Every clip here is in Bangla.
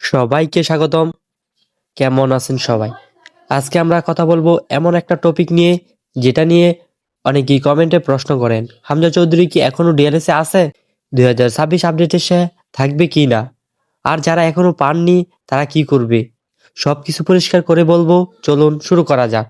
সবাইকে স্বাগতম। কেমন আছেন সবাই? আজকে আমরা কথা বলব এমন একটা টপিক নিয়ে, যেটা নিয়ে অনেকেই কমেন্টে প্রশ্ন করেন। হামজা চৌধুরী কি এখনও ডিএলএসে আছে? দুই হাজার ছাব্বিশ আপডেটে সে থাকবে কি না? আর যারা এখনও পাননি, তারা কি করবে? সব কিছু পরিষ্কার করে বলব, চলুন শুরু করা যাক।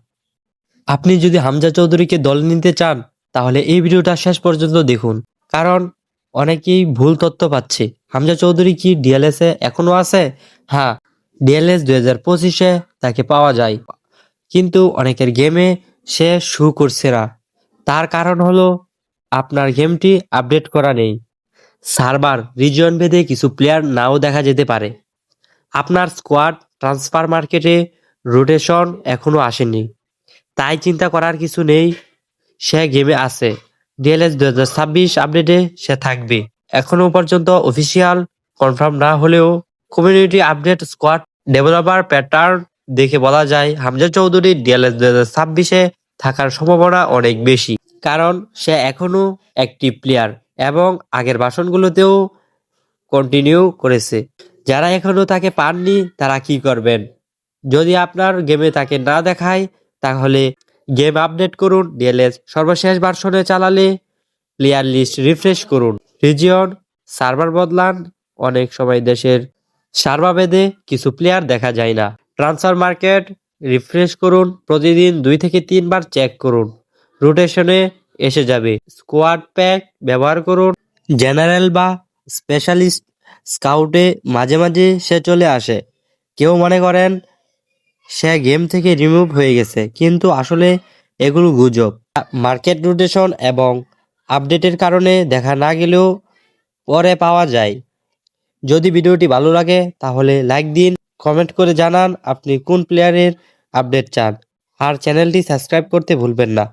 আপনি যদি হামজা চৌধুরীকে দলে নিতে চান, তাহলে এই ভিডিওটা শেষ পর্যন্ত দেখুন। কারণ অনেকেই ভুল তথ্য পাচ্ছে। হামজা চৌধুরী কি ডিএলএস এ এখনও আছে? হ্যাঁ ডিএলএস দুই হাজার পঁচিশে তাকে পাওয়া যায়। কিন্তু অনেকের গেমে সে শু করছে না। তার কারণ হলো আপনার গেমটি আপডেট করা নেই। সার্ভার, রিজিয়ন ভেদে কিছু প্লেয়ার নাও দেখা যেতে পারে। আপনার স্কোয়াড ট্রান্সফার মার্কেটে রোটেশন এখনও আসেনি। তাই চিন্তা করার কিছু নেই, সে গেমে আছে। ডিএলএস দু হাজার ছাব্বিশ আপডেটে সে থাকবে। এখনও পর্যন্ত অফিসিয়াল কনফার্ম না হলেও community update squad developer pattern দেখে বলা যায় হামজা চৌধুরী ডিএলএস দু হাজার ছাব্বিশে থাকার সম্ভাবনা অনেক বেশি। কারণ সে এখনও একটি প্লেয়ার এবং আগের বাসনগুলোতেও কন্টিনিউ করেছে। যারা এখনও তাকে পাননি, তারা কি করবেন? যদি আপনার গেমে তাকে না দেখায়, তাহলে গেম আপডেট করুন। ডিএলএস সর্বশেষ ভার্সনে চালালে প্লেয়ার লিস্ট রিফ্রেশ করুন। রিজিয়ন সার্ভার বদলান। অনেক সময় দেশের সার্ভাভেদে কিছু প্লেয়ার দেখা যায় না। ট্রান্সফার মার্কেট রিফ্রেশ করুন। প্রতিদিন দুই থেকে তিনবার চেক করুন। রোটেশনে এসে যাবে। স্কোয়াড প্যাক ব্যবহার করুন। জেনারেল বা স্পেশালিস্ট স্কাউটে মাঝে মাঝে সে চলে আসে। কেউ মনে করেন সে গেম থেকে রিমুভ হয়ে গেছে। কিন্তু আসলে এগুলো গুজব। মার্কেট রোটেশন এবং আপডেটের কারণে দেখা না গেলেও পরে পাওয়া যায়। যদি ভিডিওটি ভালো লাগে, তাহলে লাইক দিন, কমেন্ট করে জানান আপনি কোন প্লেয়ারের আপডেট চান। আর চ্যানেলটি সাবস্ক্রাইব করতে ভুলবেন না।